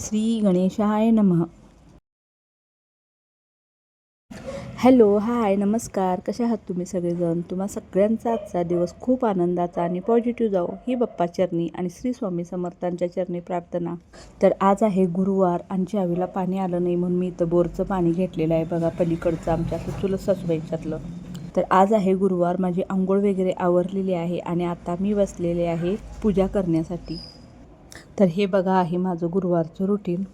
श्री गणेशाय नमः. Hello hi नमस्कार. कशा आहात तुम्ही सगळेजण? तुम्हा सगळ्यांचा आजचा दिवस खूप आनंदाचा आणि पॉझिटिव्ह जाओ ही बाप्पा चरणी आणि श्री स्वामी समर्थांच्या चरणी प्रार्थना. तर आज आहे गुरुवार आणि ज्यावेळेला पाणी आलं नाही म्हणून मी इथं बोरचं पाणी घेतलेलं आहे. बघा पलीकडचं आमच्या चुलत सासूबाईच्यातलं. तर आज आहे गुरुवार माझी आंघोळ वगैरे आवरलेली आहे आणि आता मी बसलेले आहे पूजा करण्यासाठी. तर हे बघा आहे माझं गुरुवारचं रुटीन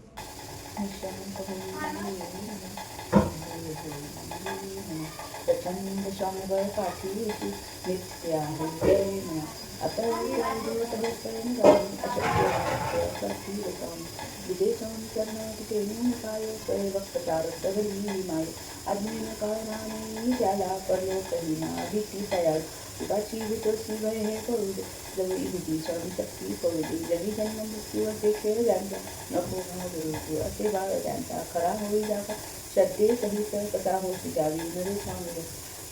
प्रचंड आता विदेशं कर्णाटकेन काय वक्तचार माय अग्निन कारणाने त्याला पर्यटहीना भीती तयार तुकाची भीतोसी भय हे करू दे जवी भीती शरण करू दे जगी जन्म मृत्यूवर ते खेळ ज्यांचा नको घाबरू असे बाळ त्यांचा खरा होई जागा श्रद्धे सहित कसा होती द्यावी नरे सांगले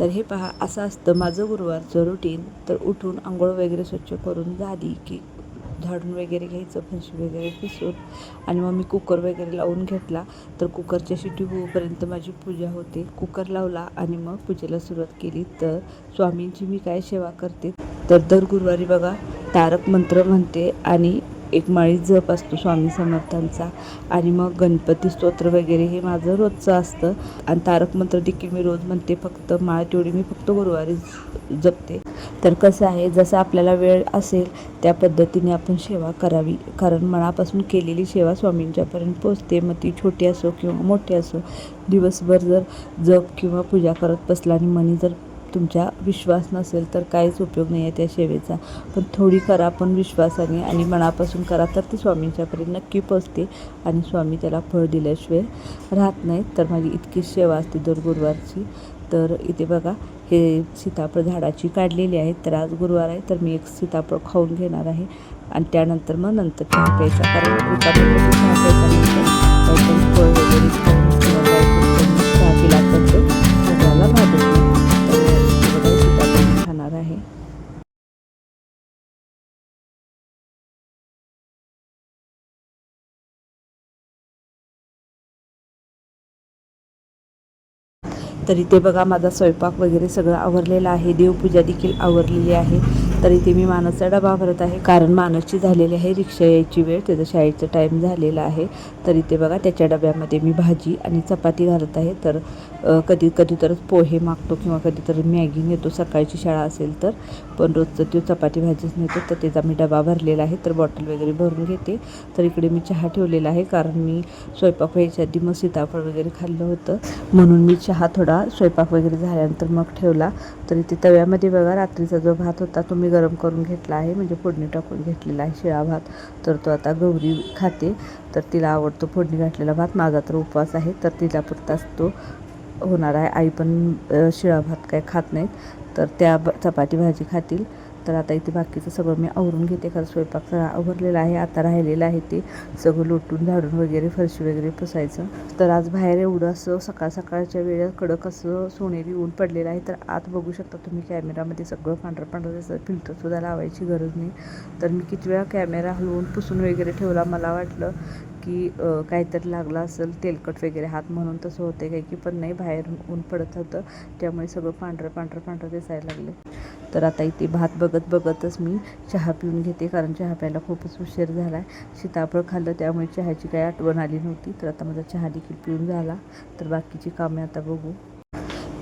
तर हे पहा असं असतं. माझं गुरुवारचं रुटीन तर उठून आंघोळ वगैरे स्वच्छ करून झाली की झाडून वगैरे घ्यायचं फणशी वगैरे पिसून. आणि मग मी कुकर वगैरे लावून घेतला. तर कुकरच्या शिटी होऊपर्यंत माझी पूजा होते. कुकर लावला आणि मग पूजेला सुरुवात केली. तर स्वामींची मी काय सेवा करते? तर दर गुरुवारी बघा तारक मंत्र म्हणते आणि एक माळी जप असतो स्वामी समर्थांचा आणि मग गणपती स्तोत्र वगैरे हे माझं रोजचं असतं. आणि तारक मंत्र देखील मी रोज म्हणते फक्त माळ तेवढी मी फक्त गुरुवारी जपते. तर कसं आहे जसं आपल्याला वेळ असेल त्या पद्धतीने आपण सेवा करावी. कारण मनापासून केलेली सेवा स्वामींच्यापर्यंत पोचते. मग ती छोटी असो किंवा मोठी असो दिवसभर जर जप किंवा पूजा करत बसला आणि मनी जर तुमच्या विश्वास नसेल तर काहीच उपयोग नाही आहे त्या सेवेचा. पण थोडी करा पण विश्वासाने आणि मनापासून करा तर ती स्वामींच्याकडे नक्की पोचते आणि स्वामी त्याला फळ दिल्याशिवाय राहत नाहीत. तर माझी इतकी सेवा असते दर गुरुवारची. तर इथे बघा हे सीताफळ झाडाची काढलेली आहेत तर आज गुरुवार आहे तर मी एक सीताफळ खाऊन घेणार आहे. आणि त्यानंतर मग नंतर चहा प्यायचा कारण चहा प्यायचा नंतर फळ वगैरे तर इथे बघा माझा स्वयंपाक वगैरे सगळं आवरलेलं आहे. देवपूजा देखील आवरलेली आहे. तर इथे मी मानसचा डबा भरत आहे. कारण मानसची झालेली आहे रिक्षा यायची वेळ. त्याचं शाळेचं टाईम झालेला आहे. तर इथे बघा त्याच्या डब्यामध्ये मी भाजी आणि चपाती घालत आहे. तर कधी कधी तर पोहे मागतो किंवा कधीतरी मॅगी नेतो सकाळची शाळा असेल तर. पण रोजचं तो चपाती भाजीच नेतो तर त्याचा मी डबा भरलेला आहे तर बॉटल वगैरे भरून घेते. तर इकडे मी चहा ठेवलेला आहे कारण मी स्वयंपाक व्हायच्या आधी मग सीताफळ वगैरे खाल्लं होतं. म्हणून मी चहा थोडा स्वयंपाक वगैरे झाल्यानंतर मग ठेवला. तर इथे तव्यामध्ये बघा रात्रीचा जो भात होता तो मी गरम करून घेतला आहे. म्हणजे फोडणी टाकून घेतलेला आहे शिळा भात. तर तो आता गौरी खाते. तर तिला आवडतो फोडणी घातलेला भात. माझा तर उपवास आहे तर तिला पुरताच तो होणार आहे. आई पण शिळा भात काय खात नाहीत. तर त्या ब- चपाती भाजी खातील. तर आता इथे बाकीचं सगळं मी आवरून घेते. खरं स्वयंपाक सगळा आवरलेला आहे. आता राहिलेलं आहे ते. सगळं लोटून झाडून वगैरे फरशी वगैरे पुसायचं. तर आज बाहेर एवढं असं सकाळ सकाळच्या वेळेत कडक असं सोनेरी ऊन पडलेलं आहे. तर आत बघू शकता तुम्ही कॅमेरामध्ये सगळं पांढरं पांढरं दिसतं फिल्टरसुद्धा लावायची गरज नाही. तर मी किती वेळा कॅमेरा हलवून पुसून वगैरे ठेवला मला वाटलं की काहीतरी लागलं असेल तेलकट वगैरे हात म्हणून तसं होते काही की पण नाही बाहेर ऊन पडत होतं. त्यामुळे सगळं पांढरं पांढरं पांढरं दिसायला लागले. तर आता इथे भात बघत बघतच मी चहा पिऊन घेते कारण चहा प्यायला खूपच उशीर झाला आहे सीताफळ खाल्लं त्यामुळे चहाची काही आठवण आली नव्हती. तर आता माझा चहा देखील पिऊन झाला. तर बाकीची कामे आता बघू.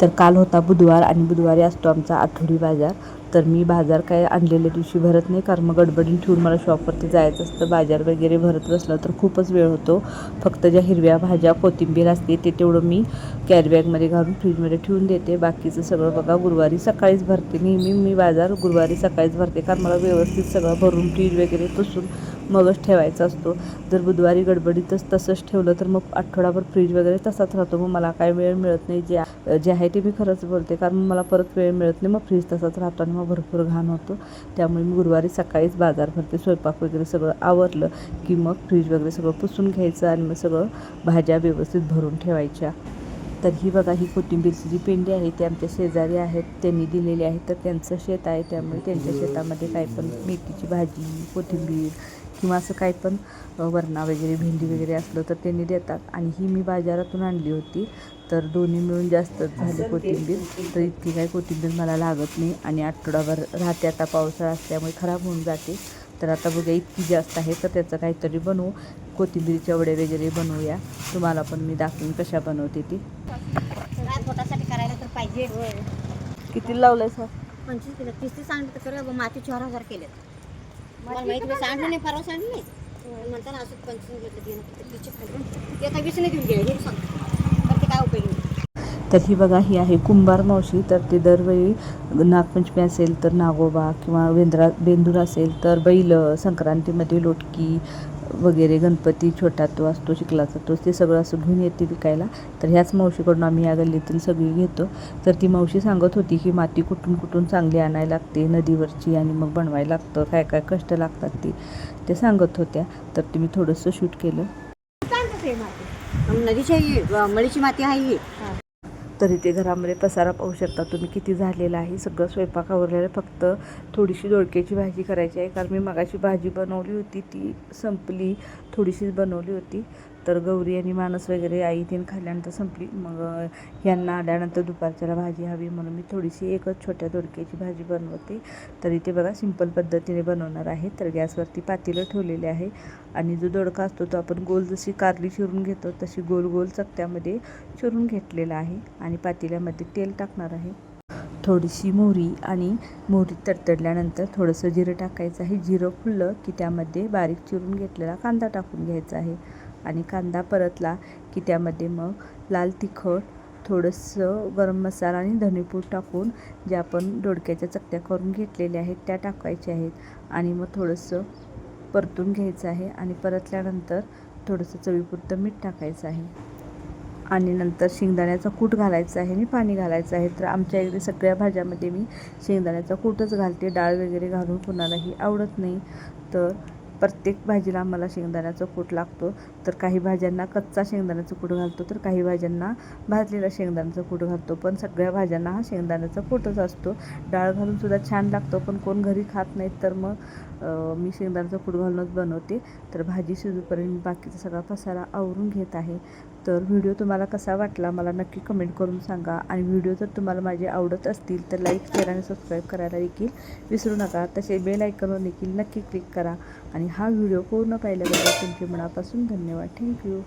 तर काल होता बुधवार आणि बुधवारी असतो आमचा आठवडी बाजार. तर मी बाजार काय आणलेल्या दिवशी भरत नाही. कारण मग गडबडीन ठेवून मला शॉपवरती जायचं असतं. बाजार वगैरे भरत बसलं तर खूपच वेळ होतो. फक्त ज्या हिरव्या भाज्या कोथिंबीर असते ते तेवढं मी कॅरीबॅगमध्ये घालून फ्रीजमध्ये ठेवून देते. बाकीचं सगळं बघा गुरुवारी सकाळीच भरते. नेहमी मी बाजार गुरुवारी सकाळीच भरते. कारण मला व्यवस्थित सगळं भरून फ्रीज वगैरे पुसून मगच ठेवायचा असतो. जर बुधवारी गडबडीतच तसंच ठेवलं तर मग आठवडाभर फ्रीज वगैरे तसाच राहतो. मग मला काय वेळ मिळत नाही. जे जे आहे ते मी खरंच बोलते. कारण मला परत वेळ मिळत नाही. मग फ्रीज तसाच राहतो आणि मग भरपूर घाण होतो. त्यामुळे मी गुरुवारी सकाळीच बाजार भरते. स्वयंपाक वगैरे सगळं आवरलं की मग फ्रीज वगैरे सगळं पुसून घ्यायचं आणि मग सगळं भाज्या व्यवस्थित भरून ठेवायच्या. तर ही बघा ही कोथिंबीरची जी पेंडी आहे ती आमच्या शेजारी आहेत. त्यांनी दिलेली आहे. तर त्यांचं शेत आहे. त्यामुळे त्यांच्या शेतामध्ये काय पण मेथीची भाजी कोथिंबीर किंवा असं काय पण वरणा वगैरे भेंडी वगैरे असलं तर त्यांनी देतात. आणि ही मी बाजारातून आणली होती. तर दोन्ही मिळून जास्तच झाले कोथिंबीर. तर इतकी काही कोथिंबीर मला लागत नाही आणि आठवडाभर राहते आता पावसाळा असल्यामुळे खराब होऊन जाते. तर आता बघा इतकी जास्त आहे तर त्याचं काहीतरी बनवू. कोथिंबीरचे वडे वगैरे बनवूया. तुम्हाला पण मी दाखवीन कशा बनवते ती. करायला तर पाहिजे. किती लावलंय सर? पंचवीस किलो. तीस तीस सांगितलं तर माती चार हजार केले मला माहिती मी सांडलं नाही परवा सांडलं नाही. म्हणताना असं पंचवीस घेतलं गेलं तर तिचे खाली. ते आता वीस नाही देऊन गेले हे सांगतो तर ते काय उपयोग नाही. तर ही बघा ही आहे कुंभार मावशी. तर ते दरवेळी नागपंचमी असेल तर नागोबा किंवा वेंद्रा बेंदूर असेल तर बैल संक्रांतीमध्ये लोटकी वगैरे गणपती छोटा तो असतो चिखलाचा जातो ते सगळं असं घेऊन येते विकायला. तर ह्याच मावशीकडून आम्ही या गल्लीतील सगळी घेतो. तर ती मावशी सांगत होती की माती कुठून कुठून चांगली आणायला लागते नदीवरची आणि मग बनवायला लागतं काय काय कष्ट लागतात ती. ते सांगत होत्या. तर तुम्ही थोडंसं शूट केलं. नदीच्या मळीची माती आहे ही. तरी ते घरामध्ये पसारा पाहू शकता. तुम्ही किती झालेला आहे? सगळं स्वयंपाक आवरलेलं फक्त थोडीशी दोडक्याची भाजी करायची आहे. कारण मी मगाशी भाजी बनवली होती. ती संपली. थोडीशीच बनवली होती. तर गौरी आणि माणस वगैरे आई तीन खाल्ल्यानंतर संपली. मग यांना आल्यानंतर दुपारच्याला भाजी हवी म्हणून मी थोडीशी एकच छोट्या दोडक्याची भाजी बनवते. तर इथे बघा सिंपल पद्धतीने बनवणार आहे. तर गॅसवरती पातेलं ठेवलेले आहे. आणि जो दोडका असतो तो आपण गोल जशी कारली चिरून घेतो तशी गोल गोल चकत्यामध्ये चिरून घेतलेला आहे. आणि पातेल्यामध्ये तेल टाकणार आहे. थोडीशी मोहरी आणि मोहरी तडतडल्यानंतर थोडंसं जिरं टाकायचं आहे. जिरं फुललं की त्यामध्ये बारीक चिरून घेतलेला कांदा टाकून घ्यायचा आहे. आणि कांदा परतला की त्यामध्ये मग लाल तिखट थोडंसं गरम मसाला आणि धनेपूड टाकून जे आपण दोडक्याच्या चकत्या करून घेतलेल्या आहेत त्या टाकायच्या आहेत. आणि मग थोडंसं परतून घ्यायचं आहे आणि परतल्यानंतर थोडंसं चवीपुरतं मीठ टाकायचं आहे. आणि नंतर शेंगदाण्याचा कूट घालायचा आहे आणि पाणी घालायचं आहे. तर आमच्या इकडे सगळ्या भाज्यामध्ये मी शेंगदाण्याचा कूटच घालते. डाळ वगैरे घालून कुणालाही आवडत नाही. तर प्रत्येक भाजीला आम्हाला शेंगदाण्याचा कूट लागतो. तर काही भाज्यांना कच्चा शेंगदाण्याचा कूट घालतो तर काही भाज्यांना भाजलेला शेंगदाण्याचा कूट घालतो. पण सगळ्या भाज्यांना हा शेंगदाण्याचा कूटच असतो. डाळ घालूनसुद्धा छान लागतो पण कोण घरी खात नाहीत तर मग मी शेंगदाण्याचा कूट घालूनच बनवते. तर भाजी शिजूपर्यंत मी बाकीचा सगळा पसारा आवरून घेत आहे. तर व्हिडिओ तुम्हाला कसा वाटला मला नक्की कमेंट करून सांगा. आणि व्हिडिओ जर तुम्हाला माझे आवडत असतील तर लाईक शेअर आणि सबस्क्राईब करायला देखील विसरू नका. तसे बेल आयकनवर देखील नक्की क्लिक करा. आणि हा व्हिडिओ पूर्ण पाहिल्याबद्दल तुमचे मनापासून धन्यवाद. थँक्यू